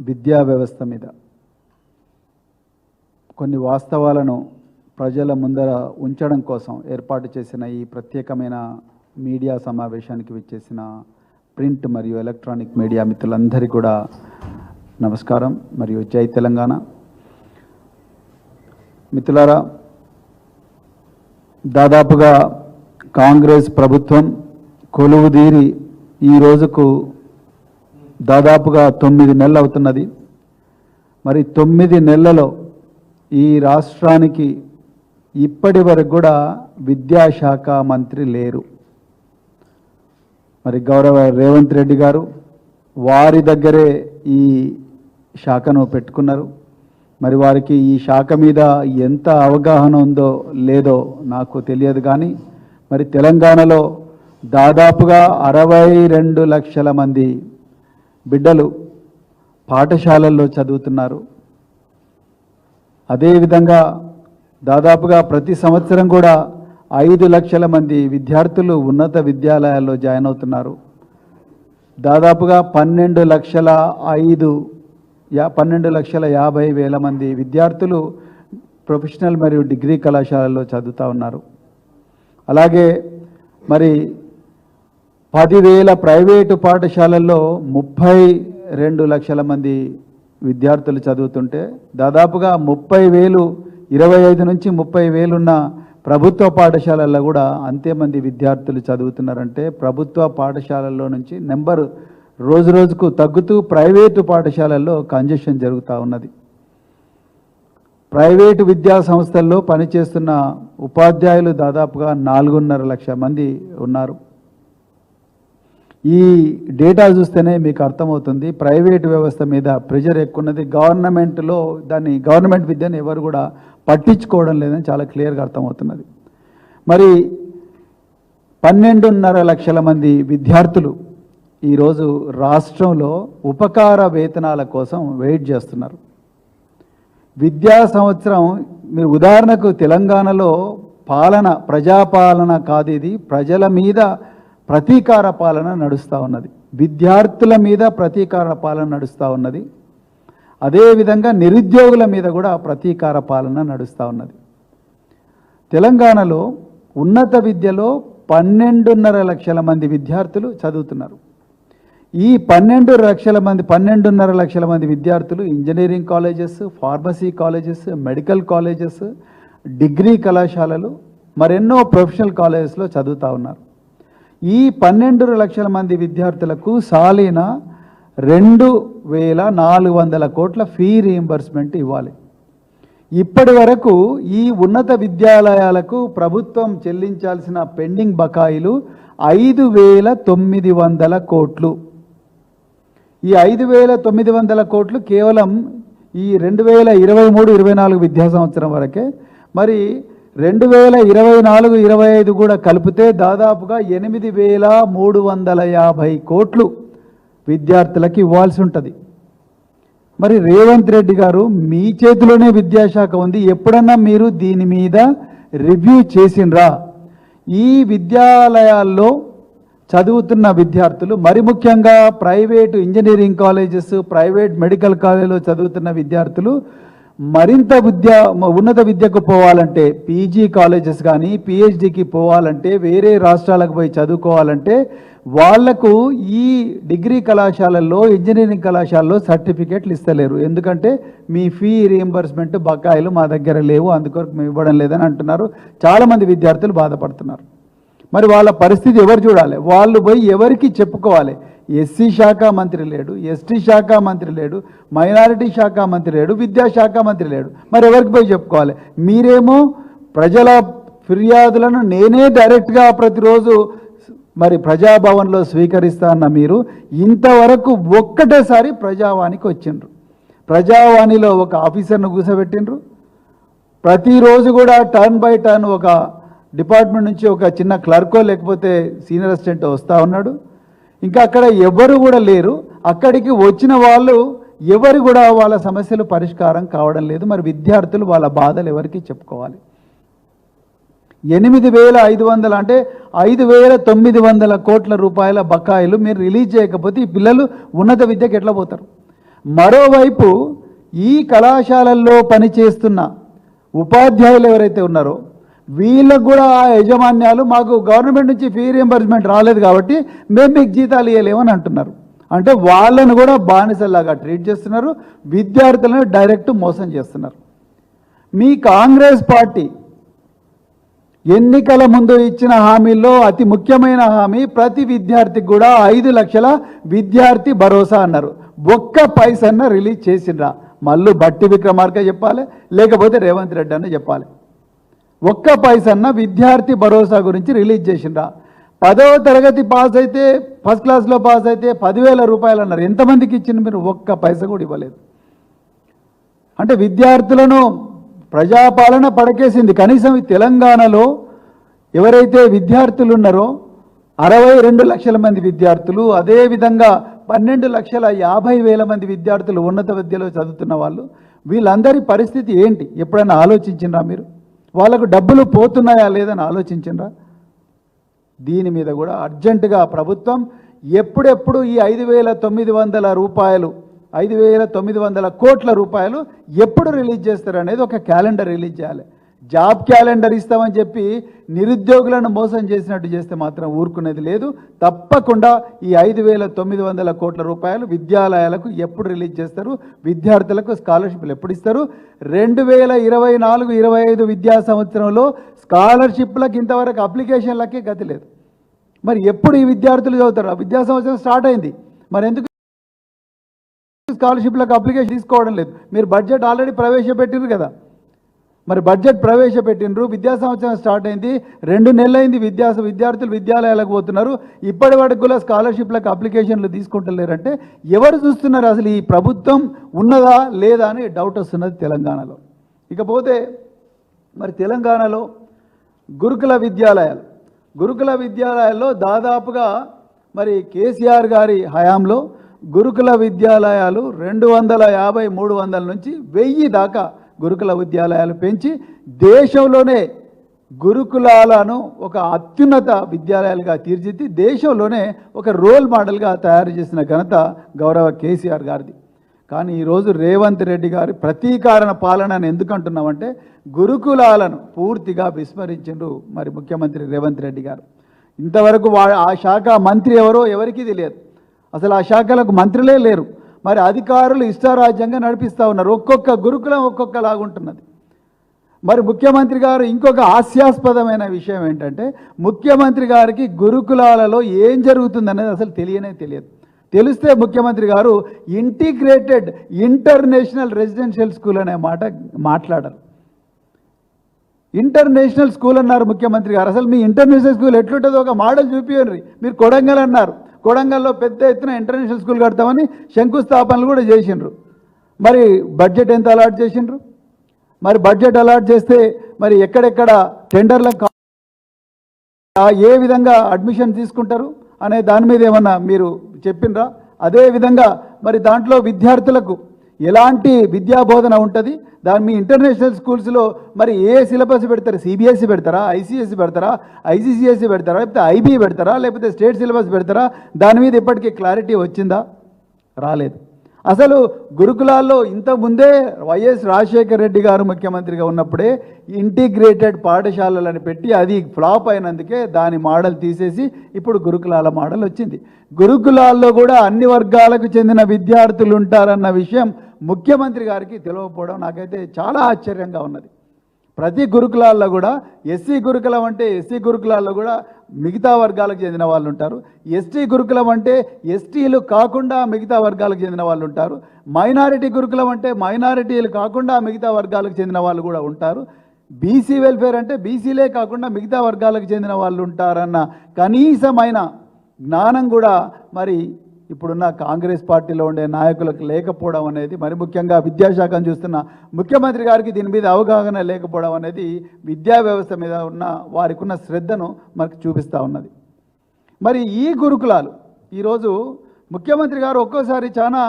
విద్యా వ్యవస్థ మీద. కొన్ని వాస్తవాలను ప్రజల ముందర ఉంచడం కోసం ఏర్పాటు చేసిన ఈ ప్రత్యేకమైన మీడియా సమావేశానికి విచ్చేసిన ప్రింట్ మరియు ఎలక్ట్రానిక్ మీడియా మిత్రులందరికీ కూడా నమస్కారం మరియు జై తెలంగాణ. మిత్రులారా దాదాపుగా కాంగ్రెస్ ప్రభుత్వం కొలువుదీరి ఈ రోజుకు దాదాపుగా తొమ్మిది నెలలు అవుతున్నది మరి తొమ్మిది నెలలలో ఈ రాష్ట్రానికి ఇప్పటి వరకు కూడా విద్యాశాఖ మంత్రి లేరు. మరి గౌరవ రేవంత్ రెడ్డి గారు వారి దగ్గరే ఈ శాఖను పెట్టుకున్నారు. మరి వారికి ఈ శాఖ మీద ఎంత అవగాహన ఉందో లేదో నాకు తెలియదు కానీ మరి తెలంగాణలో దాదాపుగా అరవై రెండు లక్షల మంది బిడ్డలు పాఠశాలల్లో చదువుతున్నారు. అదేవిధంగా దాదాపుగా ప్రతి సంవత్సరం కూడా ఐదు లక్షల మంది విద్యార్థులు ఉన్నత విద్యాలయాల్లో జాయిన్ అవుతున్నారు. దాదాపుగా పన్నెండు లక్షల ఐదు యా పన్నెండు లక్షల యాభై వేల మంది విద్యార్థులు ప్రొఫెషనల్ మరియు డిగ్రీ కళాశాలల్లో చదువుతూ ఉన్నారు. అలాగే మరి పదివేల ప్రైవేటు పాఠశాలల్లో ముప్పై రెండు లక్షల మంది విద్యార్థులు చదువుతుంటే దాదాపుగా ముప్పై వేలు ఇరవై ఐదు నుంచి ముప్పై వేలున్న ప్రభుత్వ పాఠశాలల్లో కూడా అంతే మంది విద్యార్థులు చదువుతున్నారంటే ప్రభుత్వ పాఠశాలల్లో నుంచి నెంబర్ రోజు రోజుకు తగ్గుతూ ప్రైవేటు పాఠశాలల్లో కంజెషన్ జరుగుతూ ఉన్నది. ప్రైవేటు విద్యా సంస్థల్లో పనిచేస్తున్న ఉపాధ్యాయులు దాదాపుగా నాలుగున్నర లక్ష మంది ఉన్నారు. ఈ డేటా చూస్తేనే మీకు అర్థమవుతుంది. ప్రైవేట్ వ్యవస్థ మీద ప్రెషర్ ఎక్కున్నది. గవర్నమెంట్లో దాన్ని గవర్నమెంట్ విద్యను ఎవరు కూడా పట్టించుకోవడం లేదని చాలా క్లియర్గా అర్థమవుతున్నది. మరి పన్నెండున్నర లక్షల మంది విద్యార్థులు ఈరోజు రాష్ట్రంలో ఉపకార వేతనాల కోసం వెయిట్ చేస్తున్నారు. విద్యా సంవత్సరం మీరు ఉదాహరణకు తెలంగాణలో పాలన ప్రజాపాలన కాదు ఇది. ప్రజల మీద ప్రతీకార పాలన నడుస్తూ ఉన్నది. విద్యార్థుల మీద ప్రతీకార పాలన నడుస్తూ ఉన్నది. అదేవిధంగా నిరుద్యోగుల మీద కూడా ప్రతీకార పాలన నడుస్తూ ఉన్నది. తెలంగాణలో ఉన్నత విద్యలో పన్నెండున్నర లక్షల మంది విద్యార్థులు చదువుతున్నారు. ఈ పన్నెండు లక్షల మంది పన్నెండున్నర లక్షల మంది విద్యార్థులు engineering colleges pharmacy colleges medical colleges degree కళాశాలలు మరెన్నో ప్రొఫెషనల్ కాలేజెస్లో చదువుతూ ఉన్నారు. ఈ పన్నెండు లక్షల మంది విద్యార్థులకు సాలిన రెండు వేల నాలుగు వందల కోట్ల ఫీ రీయింబర్స్మెంట్ ఇవ్వాలి. ఇప్పటి వరకు ఈ ఉన్నత విద్యాలయాలకు ప్రభుత్వం చెల్లించాల్సిన పెండింగ్ బకాయిలు ఐదు వేల తొమ్మిది వందల కోట్లు. ఈ ఐదు వేల తొమ్మిది వందల కోట్లు కేవలం ఈ రెండు వేల ఇరవై మూడు ఇరవై నాలుగు విద్యా సంవత్సరం వరకే. మరి రెండు వేల ఇరవై నాలుగు ఇరవై ఐదు కూడా కలిపితే దాదాపుగా ఎనిమిది వేల మూడు వందల యాభై కోట్లు విద్యార్థులకు ఇవ్వాల్సి ఉంటుంది. మరి రేవంత్ రెడ్డి గారు మీ చేతిలోనే విద్యాశాఖ ఉంది. ఎప్పుడన్నా మీరు దీని మీద రివ్యూ చేసిండ్రా? ఈ విద్యాలయాల్లో చదువుతున్న విద్యార్థులు మరి ముఖ్యంగా private engineering colleges private medical కాలేజీలో చదువుతున్న విద్యార్థులు మరింత విద్య ఉన్నత విద్యకు పోవాలంటే పీజీ కాలేజెస్ కానీ పిహెచ్డికి పోవాలంటే వేరే రాష్ట్రాలకు పోయి చదువుకోవాలంటే వాళ్ళకు ఈ డిగ్రీ కళాశాలల్లో ఇంజనీరింగ్ కళాశాలలో సర్టిఫికేట్లు ఇస్తలేరు. ఎందుకంటే మీ ఫీ రీఎంబర్స్మెంట్ బకాయిలు మా దగ్గర లేవు అందుకొరకు మేము ఇవ్వడం లేదని అంటున్నారు. చాలామంది విద్యార్థులు బాధపడుతున్నారు. మరి వాళ్ళ పరిస్థితి ఎవరు చూడాలి? వాళ్ళు పోయి ఎవరికి చెప్పుకోవాలి? ఎస్సీ శాఖ మంత్రి లేడు ఎస్టీ శాఖ మంత్రి లేడు మైనారిటీ శాఖ మంత్రి లేడు విద్యాశాఖ మంత్రి లేడు. మరి ఎవరికి పోయి చెప్పుకోవాలి? మీరేమో ప్రజల ఫిర్యాదులను నేనే డైరెక్ట్గా ప్రతిరోజు మరి ప్రజాభవన్లో స్వీకరిస్తా అన్న మీరు ఇంతవరకు ఒక్కటేసారి ప్రజావాణికి వచ్చిండ్రు. ప్రజావాణిలో ఒక ఆఫీసర్ను కూసబెట్టిండ్రు. ప్రతిరోజు కూడా టర్న్ బై టర్న్ ఒక డిపార్ట్మెంట్ నుంచి ఒక చిన్న క్లర్కో లేకపోతే సీనియర్ అసిస్టెంట్ వస్తూ ఉన్నాడు. ఇంకా అక్కడ ఎవరు కూడా లేరు. అక్కడికి వచ్చిన వాళ్ళు ఎవరు కూడా వాళ్ళ సమస్యలు పరిష్కారం కావడం లేదు. మరి విద్యార్థులు వాళ్ళ బాధలు ఎవరికి చెప్పుకోవాలి? ఎనిమిది వేల ఐదు వందలు అంటే ఐదు వేల తొమ్మిది వందల కోట్ల రూపాయల బకాయిలు మీరు రిలీజ్ చేయకపోతే ఈ పిల్లలు ఉన్నత విద్యకి ఎట్లా పోతారు? మరోవైపు ఈ కళాశాలల్లో పనిచేస్తున్న ఉపాధ్యాయులు ఎవరైతే ఉన్నారో వీళ్ళకు కూడా ఆ యజమాన్యాలు మాకు గవర్నమెంట్ నుంచి ఫీ రియంబర్స్మెంట్ రాలేదు కాబట్టి మేము మీకు జీతాలు ఇవ్వలేమని అంటున్నారు. అంటే వాళ్ళను కూడా బానిసల్లాగా ట్రీట్ చేస్తున్నారు విద్యార్థులను డైరెక్ట్ మోసం చేస్తున్నారు. మీ కాంగ్రెస్ పార్టీ ఎన్నికల ముందు ఇచ్చిన హామీల్లో అతి ముఖ్యమైన హామీ ప్రతి విద్యార్థికి కూడా ఐదు లక్షల విద్యార్థి భరోసా అన్నారు. ఒక్క పైసన్న రిలీజ్ చేసిండ్రా. మళ్ళీ బట్టి విక్రమార్క చెప్పాలి లేకపోతే రేవంత్ రెడ్డి అన్న చెప్పాలి. ఒక్క పైసన్న విద్యార్థి భరోసా గురించి రిలీజ్ చేసిండ్రా. పదవ తరగతి పాస్ అయితే ఫస్ట్ క్లాస్లో పాస్ అయితే పదివేల రూపాయలు అన్నారు. ఎంతమందికి ఇచ్చింది మీరు? ఒక్క పైస కూడా ఇవ్వలేదు. అంటే విద్యార్థులను ప్రజాపాలన పడకేసింది. కనీసం తెలంగాణలో ఎవరైతే విద్యార్థులు ఉన్నారో అరవై రెండు లక్షల మంది విద్యార్థులు అదేవిధంగా పన్నెండు లక్షల యాభై వేల మంది విద్యార్థులు ఉన్నత విద్యలో చదువుతున్న వాళ్ళు వీళ్ళందరి పరిస్థితి ఏంటి? ఎప్పుడైనా ఆలోచించిండ్రా మీరు? వాళ్ళకు డబ్బులు పోతున్నాయా లేదని ఆలోచించరా దీని మీద కూడా అర్జెంటుగా ప్రభుత్వం ఎప్పుడెప్పుడు ఈ ఐదు వేల తొమ్మిది వందల రూపాయలు ఐదు వేల తొమ్మిది వందల కోట్ల రూపాయలు ఎప్పుడు రిలీజ్ చేస్తారు అనేది ఒక క్యాలెండర్ రిలీజ్ చేయాలి. జాబ్ క్యాలెండర్ ఇస్తామని చెప్పి నిరుద్యోగులను మోసం చేసినట్టు చేస్తే మాత్రం ఊరుకునేది లేదు. తప్పకుండా ఈ ఐదు వేల తొమ్మిది వందల కోట్ల రూపాయలు విద్యాలయాలకు ఎప్పుడు రిలీజ్ చేస్తారు? విద్యార్థులకు స్కాలర్షిప్లు ఎప్పుడు ఇస్తారు? రెండు వేల ఇరవై నాలుగు ఇరవై ఐదు విద్యా సంవత్సరంలో స్కాలర్షిప్లకు ఇంతవరకు అప్లికేషన్లకే గతి లేదు. మరి ఎప్పుడు ఈ విద్యార్థులు చదువుతారు? ఆ విద్యా సంవత్సరం స్టార్ట్ అయింది. మరి ఎందుకు స్కాలర్షిప్లకు అప్లికేషన్ తీసుకోవడం లేదు? మీరు బడ్జెట్ ఆల్రెడీ ప్రవేశపెట్టారు కదా. మరి బడ్జెట్ ప్రవేశపెట్టినరు విద్యా సంవత్సరం స్టార్ట్ అయింది. రెండు నెలలైంది విద్యా విద్యార్థులు విద్యాలయాలకు పోతున్నారు. ఇప్పటి వరకు కూడా స్కాలర్షిప్లకు అప్లికేషన్లు తీసుకుంటలేరంటే ఎవరు చూస్తున్నారు అసలు ఈ ప్రభుత్వం ఉన్నదా లేదా అని డౌట్ వస్తున్నది తెలంగాణలో. ఇకపోతే మరి తెలంగాణలో గురుకుల విద్యాలయాలు. గురుకుల విద్యాలయాల్లో దాదాపుగా మరి కేసీఆర్ గారి హయాంలో గురుకుల విద్యాలయాలు రెండు వందల యాభై మూడు వందల నుంచి వెయ్యి దాకా గురుకుల విద్యాలయాలు పెంచి దేశంలోనే గురుకులాలను ఒక అత్యున్నత విద్యాలయాలుగా తీర్చిది దేశంలోనే ఒక రోల్ మోడల్గా తయారు చేసిన ఘనత గౌరవ కేసీఆర్ గారిది. కానీ ఈరోజు రేవంత్ రెడ్డి గారి ప్రతీకారణ పాలన అని గురుకులాలను పూర్తిగా విస్మరించిండ్రు మరి ముఖ్యమంత్రి రేవంత్ రెడ్డి గారు. ఇంతవరకు వా ఆ శాఖ మంత్రి ఎవరో ఎవరికీ తెలియదు. అసలు ఆ శాఖలకు మంత్రులే లేరు. మరి అధికారులు ఇష్టారాజ్యంగా నడిపిస్తూ ఉన్నారు. ఒక్కొక్క గురుకులం ఒక్కొక్కలాగుంటున్నది మరి ముఖ్యమంత్రి గారు ఇంకొక హాస్యాస్పదమైన విషయం ఏంటంటే ముఖ్యమంత్రి గారికి గురుకులాలలో ఏం జరుగుతుందనేది అసలు తెలియనే తెలియదు. తెలిస్తే ముఖ్యమంత్రి గారు ఇంటిగ్రేటెడ్ ఇంటర్నేషనల్ రెసిడెన్షియల్ స్కూల్ అనే మాట మాట్లాడరు. ఇంటర్నేషనల్ స్కూల్ అన్నారు ముఖ్యమంత్రి గారు. అసలు మీ ఇంటర్నేషనల్ స్కూల్ ఎట్లుంటుందో ఒక మోడల్ చూపించండి మీరు కొడంగల్ అన్నారు. కొడంగల్లో పెద్ద ఎత్తున ఇంటర్నేషనల్ స్కూల్ కడతామని శంకుస్థాపనలు కూడా చేసిండ్రు. మరి బడ్జెట్ ఎంత అలాట్ చేసిండ్రు? మరి బడ్జెట్ అలాట్ చేస్తే మరి ఎక్కడెక్కడ టెండర్లకు ఏ విధంగా అడ్మిషన్ తీసుకుంటారు అనే దాని మీద ఏమన్నా మీరు చెప్పిండ్రా అదే విధంగా మరి దాంట్లో విద్యార్థులకు ఎలాంటి విద్యా బోధన ఉంటుంది? దాని మీ ఇంటర్నేషనల్ స్కూల్స్లో మరి ఏ సిలబస్ పెడతారు? సిబిఎస్ఈ పెడతారా? ఐసీఎస్సి పెడతారా? ఐసీసీఎస్సి పెడతారా? లేకపోతే ఐబీ పెడతారా? లేకపోతే స్టేట్ సిలబస్ పెడతారా? దాని మీద ఇప్పటికీ క్లారిటీ వచ్చిందా? రాలేదు. అసలు గురుకులాల్లో ఇంతకుముందే వైఎస్ రాజశేఖర రెడ్డి గారు ముఖ్యమంత్రిగా ఉన్నప్పుడే ఇంటిగ్రేటెడ్ పాఠశాలలను పెట్టి అది ఫ్లాప్ అయినందుకే దాని మోడల్ తీసేసి ఇప్పుడు గురుకులాల మోడల్ వచ్చింది. గురుకులాల్లో కూడా అన్ని వర్గాలకు చెందిన విద్యార్థులు ఉంటారన్న విషయం ముఖ్యమంత్రి గారికి తెలియకపోవడం నాకైతే చాలా ఆశ్చర్యంగా ఉన్నది. ప్రతి గురుకులాల్లో కూడా ఎస్సీ గురుకులం అంటే ఎస్సీ గురుకులాల్లో కూడా మిగతా వర్గాలకు చెందిన వాళ్ళు ఉంటారు. ఎస్టీ గురుకులం అంటే ఎస్టీలు కాకుండా మిగతా వర్గాలకు చెందిన వాళ్ళు ఉంటారు. మైనారిటీ గురుకులం అంటే మైనారిటీలు కాకుండా మిగతా వర్గాలకు చెందిన వాళ్ళు కూడా ఉంటారు. బీసీ వెల్ఫేర్ అంటే బీసీలే కాకుండా మిగతా వర్గాలకు చెందిన వాళ్ళు ఉంటారన్న కనీసమైన జ్ఞానం కూడా మరి ఇప్పుడున్న కాంగ్రెస్ పార్టీలో ఉండే నాయకులకు లేకపోవడం అనేది మరి ముఖ్యంగా విద్యాశాఖను చూస్తున్న ముఖ్యమంత్రి గారికి దీని మీద అవగాహన లేకపోవడం అనేది విద్యా వ్యవస్థ మీద ఉన్న వారికి ఉన్న శ్రద్ధను మనకు చూపిస్తూ ఉన్నది. మరి ఈ గురుకులాలు ఈరోజు ముఖ్యమంత్రి గారు ఒక్కోసారి చాలా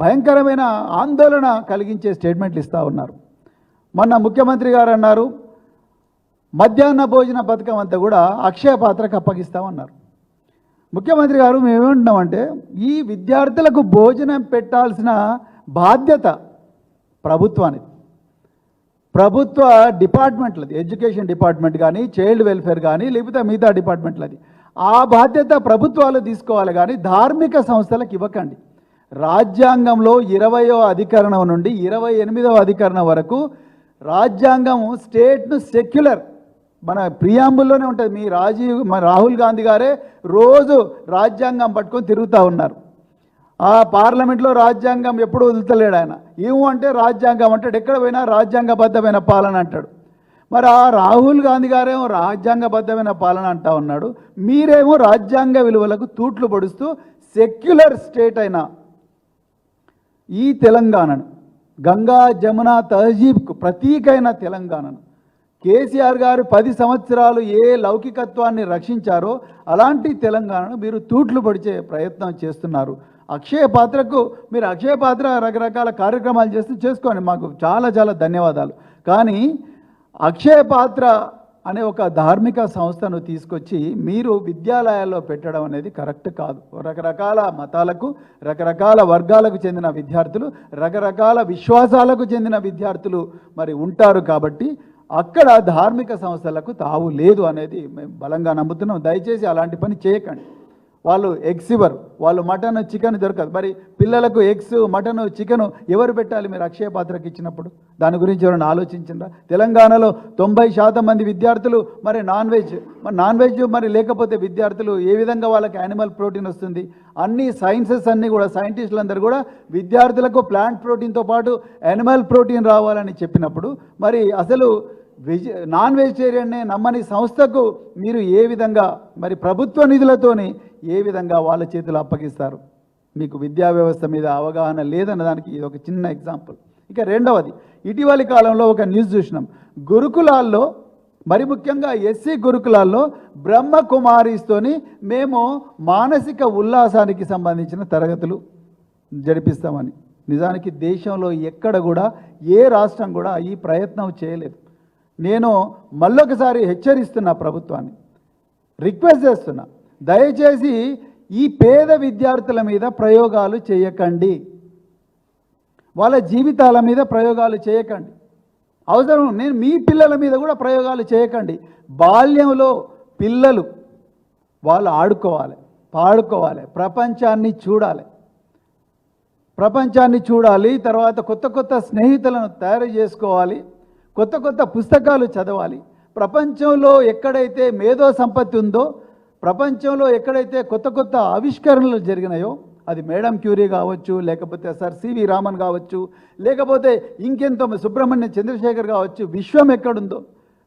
భయంకరమైన ఆందోళన కలిగించే స్టేట్మెంట్లు ఇస్తూ ఉన్నారు. మొన్న ముఖ్యమంత్రి గారు అన్నారు మధ్యాహ్న భోజన పథకం అంతా కూడా అక్షయ పాత్రకు అప్పగిస్తామన్నారు ముఖ్యమంత్రి గారు మేమేమంటున్నామంటే ఈ విద్యార్థులకు భోజనం పెట్టాల్సిన బాధ్యత ప్రభుత్వానికి ప్రభుత్వ డిపార్ట్మెంట్లది ఎడ్యుకేషన్ డిపార్ట్మెంట్ కానీ చైల్డ్ వెల్ఫేర్ కానీ లేకపోతే మిగతా డిపార్ట్మెంట్లది. ఆ బాధ్యత ప్రభుత్వాలు తీసుకోవాలి కానీ ధార్మిక సంస్థలకు ఇవ్వకండి. రాజ్యాంగంలో ఇరవయో అధికరణం నుండి ఇరవై ఎనిమిదవ అధికరణం వరకు రాజ్యాంగం స్టేట్ను సెక్యులర్ మన ప్రియాంబుల్లోనే ఉంటుంది. మీ రాజీవ్ మన రాహుల్ గాంధీ గారే రోజు రాజ్యాంగం పట్టుకొని తిరుగుతూ ఉన్నారు. ఆ పార్లమెంట్లో రాజ్యాంగం ఎప్పుడు వదులుతలేడు ఆయన. ఏమో అంటే రాజ్యాంగం అంటాడు. ఎక్కడ పోయినా రాజ్యాంగబద్ధమైన పాలన అంటాడు. మరి ఆ రాహుల్ గాంధీ గారేమో రాజ్యాంగబద్ధమైన పాలన అంటా ఉన్నాడు. మీరేమో రాజ్యాంగ విలువలకు తూట్లు పొడుస్తూ సెక్యులర్ స్టేట్ అయిన ఈ తెలంగాణను గంగా జమున తహజీబ్కు ప్రతీకైన తెలంగాణను కేసీఆర్ గారు పది సంవత్సరాలు ఏ లౌకికత్వాన్ని రక్షించారో అలాంటి తెలంగాణను మీరు తూట్లు పొడిచే ప్రయత్నం చేస్తున్నారు. అక్షయ పాత్రకు మీరు అక్షయ పాత్ర రకరకాల కార్యక్రమాలు చేస్తూ చేసుకోండి. మాకు చాలా చాలా ధన్యవాదాలు. కానీ అక్షయ పాత్ర అనే ఒక ధార్మిక సంస్థను తీసుకొచ్చి మీరు విద్యాలయాల్లో పెట్టడం అనేది కరెక్ట్ కాదు. రకరకాల మతాలకు రకరకాల వర్గాలకు చెందిన విద్యార్థులు రకరకాల విశ్వాసాలకు చెందిన విద్యార్థులు మరి ఉంటారు కాబట్టి అక్కడ ధార్మిక సంస్థలకు తావు లేదు అనేది మేము బలంగా నమ్ముతున్నాం. దయచేసి అలాంటి పని చేయకండి. వాళ్ళు ఎగ్స్ ఇవ్వరు వాళ్ళు మటన్ చికెన్ దొరకదు. మరి పిల్లలకు ఎగ్స్ మటన్ చికెన్ ఎవరు పెట్టాలి మీరు అక్షయ పాత్రకి ఇచ్చినప్పుడు? దాని గురించి ఎవరైనా ఆలోచించిందా తెలంగాణలో తొంభై శాతం మంది విద్యార్థులు మరి నాన్ వెజ్ మరి నాన్ వెజ్ మరి లేకపోతే విద్యార్థులు ఏ విధంగా వాళ్ళకి యానిమల్ ప్రోటీన్ వస్తుంది? అన్ని సైన్సెస్ అన్నీ కూడా సైంటిస్టులు అందరూ కూడా విద్యార్థులకు ప్లాంట్ ప్రోటీన్తో పాటు యానిమల్ ప్రోటీన్ రావాలని చెప్పినప్పుడు మరి అసలు వెజ్ నాన్ వెజిటేరియన్నే నమ్మని సంస్థకు మీరు ఏ విధంగా మరి ప్రభుత్వ నిధులతోని ఏ విధంగా వాళ్ళ చేతులు అప్పగిస్తారు? మీకు విద్యా వ్యవస్థ మీద అవగాహన లేదన్న దానికి ఇది ఒక చిన్న ఎగ్జాంపుల్ ఇక రెండవది ఇటీవలి కాలంలో ఒక న్యూస్ చూసినాం. గురుకులాల్లో మరి ముఖ్యంగా ఎస్సీ గురుకులాల్లో బ్రహ్మకుమారిస్తోని మేము మానసిక ఉల్లాసానికి సంబంధించిన తరగతులు జరిపిస్తామని. నిజానికి దేశంలో ఎక్కడ కూడా ఏ రాష్ట్రం కూడా ఈ ప్రయత్నం చేయలేదు. నేను మళ్ళొకసారి హెచ్చరిస్తున్నా ప్రభుత్వాన్ని. రిక్వెస్ట్ చేస్తున్నా. దయచేసి ఈ పేద విద్యార్థుల మీద ప్రయోగాలు చేయకండి. వాళ్ళ జీవితాల మీద ప్రయోగాలు చేయకండి. అవసరం నేను మీ పిల్లల మీద కూడా ప్రయోగాలు చేయకండి. బాల్యంలో పిల్లలు వాళ్ళు ఆడుకోవాలి పాడుకోవాలి ప్రపంచాన్ని చూడాలి. ప్రపంచాన్ని చూడాలి తర్వాత కొత్త కొత్త స్నేహితులను తయారు చేసుకోవాలి. కొత్త కొత్త పుస్తకాలు చదవాలి. ప్రపంచంలో ఎక్కడైతే మేధో సంపత్తి ఉందో ప్రపంచంలో ఎక్కడైతే కొత్త కొత్త ఆవిష్కరణలు జరిగినాయో అది మేడం క్యూరీ కావచ్చు లేకపోతే సార్ సివి రామన్ కావచ్చు లేకపోతే ఇంకెంతో సుబ్రహ్మణ్య చంద్రశేఖర్ కావచ్చు విశ్వం ఎక్కడుందో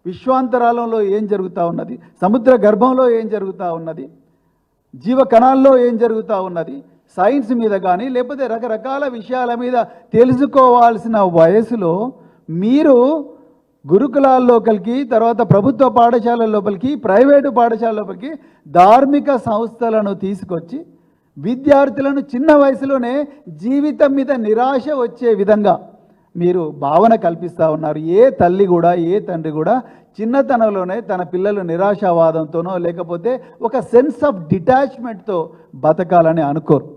విశ్వాంతరాలంలో ఏం జరుగుతూ ఉన్నది సముద్ర గర్భంలో ఏం జరుగుతూ ఉన్నది జీవ కణాల్లో ఏం జరుగుతూ ఉన్నది సైన్స్ మీద కానీ లేకపోతే రకరకాల విషయాల మీద తెలుసుకోవాల్సిన వయసులో మీరు గురుకులాల లోపలికి తర్వాత ప్రభుత్వ పాఠశాలల లోపలికి ప్రైవేటు పాఠశాల లోపలికి ధార్మిక సంస్థలను తీసుకొచ్చి విద్యార్థులను చిన్న వయసులోనే జీవితం మీద నిరాశ వచ్చే విధంగా మీరు భావన కల్పిస్తూ ఉన్నారు. ఏ తల్లి కూడా ఏ తండ్రి కూడా చిన్నతనంలోనే తన పిల్లలు నిరాశావాదంతోనో లేకపోతే ఒక సెన్స్ ఆఫ్ డిటాచ్మెంట్తో బతకాలని అనుకోరు.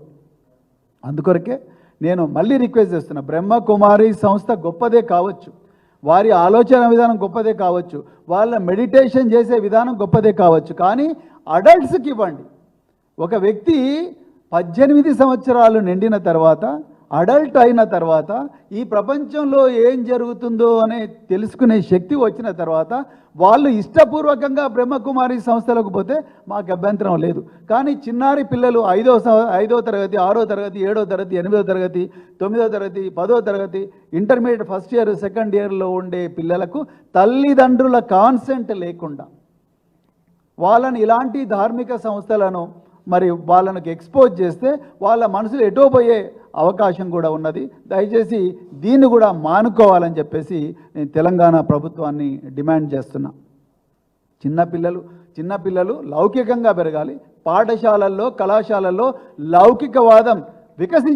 అందుకొరకే నేను మళ్ళీ రిక్వెస్ట్ చేస్తున్నా. బ్రహ్మకుమారి సంస్థ గొప్పదే కావచ్చు. వారి ఆలోచన విధానం గొప్పదే కావచ్చు వాళ్ళ మెడిటేషన్ చేసే విధానం గొప్పదే కావచ్చు కానీ అడల్ట్స్కి ఇవ్వండి. ఒక వ్యక్తి పద్దెనిమిది సంవత్సరాలు నిండిన తర్వాత అడల్ట్ అయిన తర్వాత ఈ ప్రపంచంలో ఏం జరుగుతుందో అనే తెలుసుకునే శక్తి వచ్చిన తర్వాత వాళ్ళు ఇష్టపూర్వకంగా బ్రహ్మకుమారి సంస్థలకు పోతే మాకు అభ్యంతరం లేదు. కానీ చిన్నారి పిల్లలు ఐదో ఐదో తరగతి ఆరో తరగతి ఏడో తరగతి ఎనిమిదో తరగతి తొమ్మిదో తరగతి పదో తరగతి ఇంటర్మీడియట్ ఫస్ట్ ఇయర్ సెకండ్ ఇయర్లో ఉండే పిల్లలకు తల్లిదండ్రుల కాన్సెంట్ లేకుండా వాళ్ళని ఇలాంటి ధార్మిక సంస్థలను మరి వాళ్ళకి ఎక్స్పోజ్ చేస్తే వాళ్ళ మనసులు ఎటో పోయే అవకాశం కూడా ఉన్నది. దయచేసి దీన్ని కూడా మానుకోవాలని చెప్పేసి నేను తెలంగాణ ప్రభుత్వాన్ని డిమాండ్ చేస్తున్నా. చిన్నపిల్లలు చిన్నపిల్లలు లౌకికంగా పెరగాలి. పాఠశాలల్లో కళాశాలల్లో లౌకికవాదం వికసించ